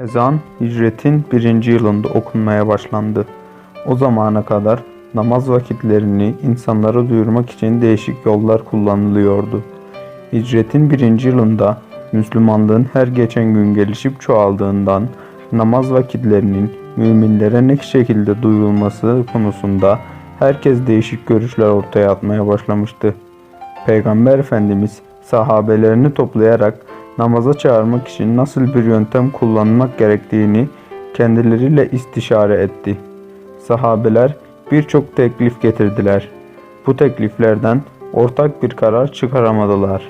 Ezan hicretin birinci yılında okunmaya başlandı. O zamana kadar namaz vakitlerini insanlara duyurmak için değişik yollar kullanılıyordu. Hicretin birinci yılında Müslümanlığın her geçen gün gelişip çoğaldığından namaz vakitlerinin müminlere ne şekilde duyurulması konusunda herkes değişik görüşler ortaya atmaya başlamıştı. Peygamber Efendimiz sahabelerini toplayarak namaza çağırmak için nasıl bir yöntem kullanmak gerektiğini kendileriyle istişare etti. Sahabeler birçok teklif getirdiler. Bu tekliflerden ortak bir karar çıkaramadılar.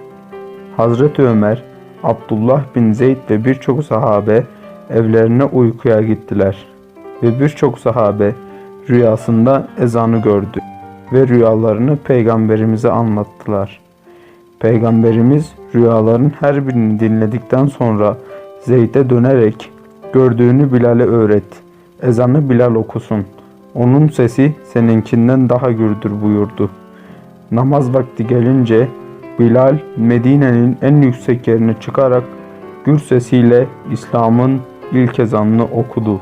Hazreti Ömer, Abdullah bin Zeyd ve birçok sahabe evlerine uykuya gittiler. Ve birçok sahabe rüyasında ezanı gördü ve rüyalarını peygamberimize anlattılar. Peygamberimiz rüyaların her birini dinledikten sonra Zeyd'e dönerek gördüğünü Bilal'e öğret. Ezanı Bilal okusun. Onun sesi seninkinden daha gürdür buyurdu. Namaz vakti gelince Bilal Medine'nin en yüksek yerine çıkarak gür sesiyle İslam'ın ilk ezanını okudu.